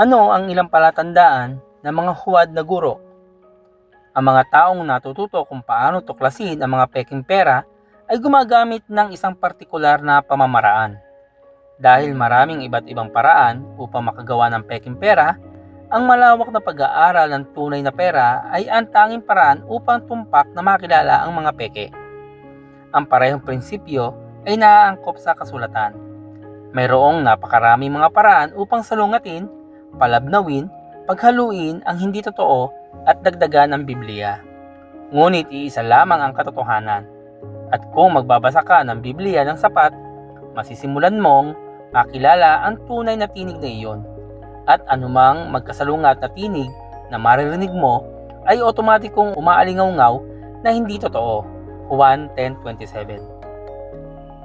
Ano ang ilang palatandaan ng mga huwad na guro? Ang mga taong natututo kung paano tuklasin ang mga peking pera ay gumagamit ng isang partikular na pamamaraan. Dahil maraming iba't ibang paraan upang makagawa ng peking pera, ang malawak na pag-aaral ng tunay na pera ay ang tanging paraan upang tumpak na makilala ang mga peke. Ang parehong prinsipyo ay naaangkop sa kasulatan. Mayroong napakaraming mga paraan upang salungatin, palabnawin, paghaluin ang hindi totoo at dagdagan ang Biblia. Ngunit iisa lamang ang katotohanan. At kung magbabasa ka ng Biblia ng sapat, masisimulan mong makilala ang tunay na tinig na iyon. At anumang magkasalungat na tinig na maririnig mo ay otomatikong umaalingaw na hindi totoo. Juan 10.27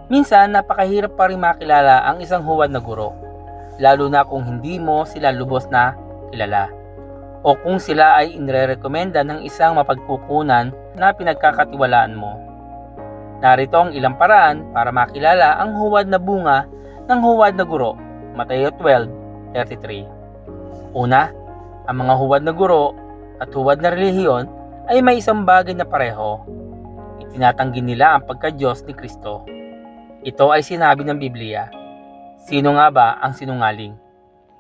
Minsan, napakahirap pa rin makilala ang isang huwad na guro, lalo na kung hindi mo sila lubos na kilala o kung sila ay inre-recommenda ng isang mapagkukunan na pinagkakatiwalaan mo. Narito ang ilang paraan para makilala ang huwad na bunga ng huwad na guro. Mateo 12:33. Una, ang mga huwad na guro at huwad na relihiyon ay may isang bagay na pareho. Itinatanggi nila ang pagka-Diyos ni Kristo. Ito ay sinabi ng Biblia. Sino nga ba ang sinungaling?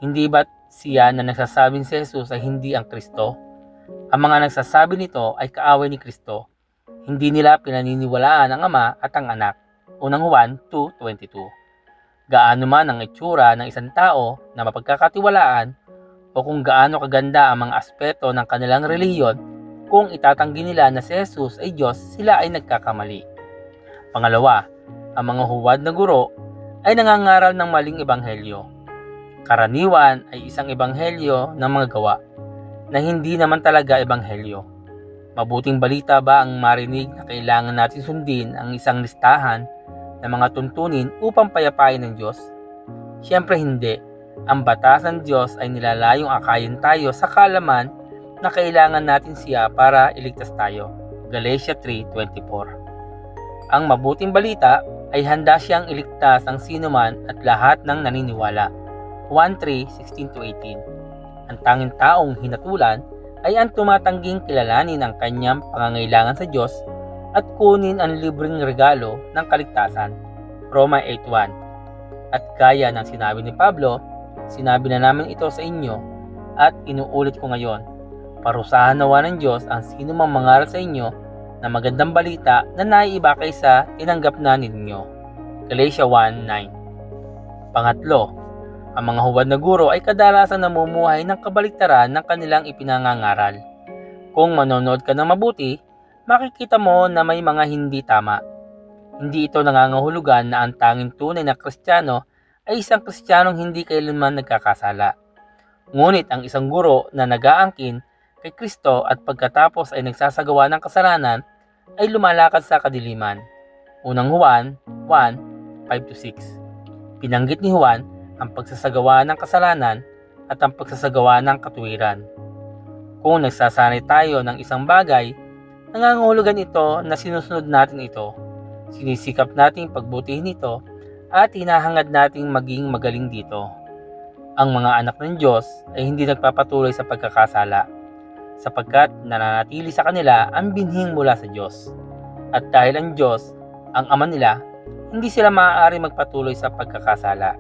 Hindi ba't siya na nagsasabing si Jesus ay hindi ang Kristo? Ang mga nagsasabi nito ay kaaway ni Kristo. Hindi nila pinaniniwalaan ang Ama at ang Anak. Unang Juan 2.22 Gaano man ang itsura ng isang tao na mapagkakatiwalaan o kung gaano kaganda ang mga aspeto ng kanilang relihiyon, kung itatanggi nila na si Jesus ay Diyos, sila ay nagkakamali. Pangalawa, ang mga huwad na guro ay nangangaral ng maling ebanghelyo. Karaniwan ay isang ebanghelyo ng mga gawa na hindi naman talaga ebanghelyo. Mabuting balita ba ang marinig na kailangan natin sundin ang isang listahan ng mga tuntunin upang payapain ng Diyos? Siyempre hindi. Ang batas ng Diyos ay nilalayong akayin tayo sa kalaman na kailangan natin siya para iligtas tayo. Galatia 3.24 Ang mabuting balita ay handa siyang iligtas ang sinuman at lahat ng naniniwala. 1.3.16-18 Ang tanging taong hinatulan ay ang tumatangging kilalanin ang kanyang pangangailangan sa Diyos at kunin ang libreng regalo ng kaligtasan. Roma 8.1 At gaya ng sinabi ni Pablo, sinabi na namin ito sa inyo at inuulit ko ngayon. Parusahan nawa ng Diyos ang sino mang mangaral sa inyo na magandang balita na naiiba kaysa tinanggap na ninyo. Galatia 1.9 Pangatlo, ang mga huwad na guro ay kadalasan namumuhay ng kabaliktaran ng kanilang ipinangangaral. Kung manonood ka ng mabuti, makikita mo na may mga hindi tama. Hindi ito nangangahulugan na ang tanging tunay na kristyano ay isang kristyanong hindi kailanman nagkakasala. Ngunit ang isang guro na nag-aangkin kay Kristo at pagkatapos ay nagsasagawa ng kasalanan ay lumalakad sa kadiliman. Unang Juan 1, 5-6 Pinanggit ni Juan ang pagsasagawa ng kasalanan at ang pagsasagawa ng katuwiran. Kung nagsasanay tayo ng isang bagay, nangangahulugan ito na sinusunod natin ito. Sinisikap nating pagbutihin ito at hinahangad nating maging magaling dito. Ang mga anak ng Diyos ay hindi nagpapatuloy sa pagkakasala sapagkat nananatili sa kanila ang binhing mula sa Diyos. At dahil ang Diyos ang ama nila, hindi sila maaari magpatuloy sa pagkakasala.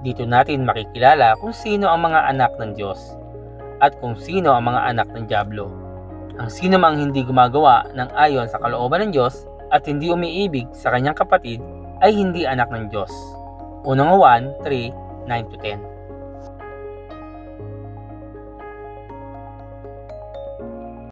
Dito natin makikilala kung sino ang mga anak ng Diyos at kung sino ang mga anak ng Diablo. Ang sino mang hindi gumagawa ng ayon sa kalooban ng Diyos at hindi umiibig sa kanyang kapatid ay hindi anak ng Diyos. Unang 1, 3, 9-10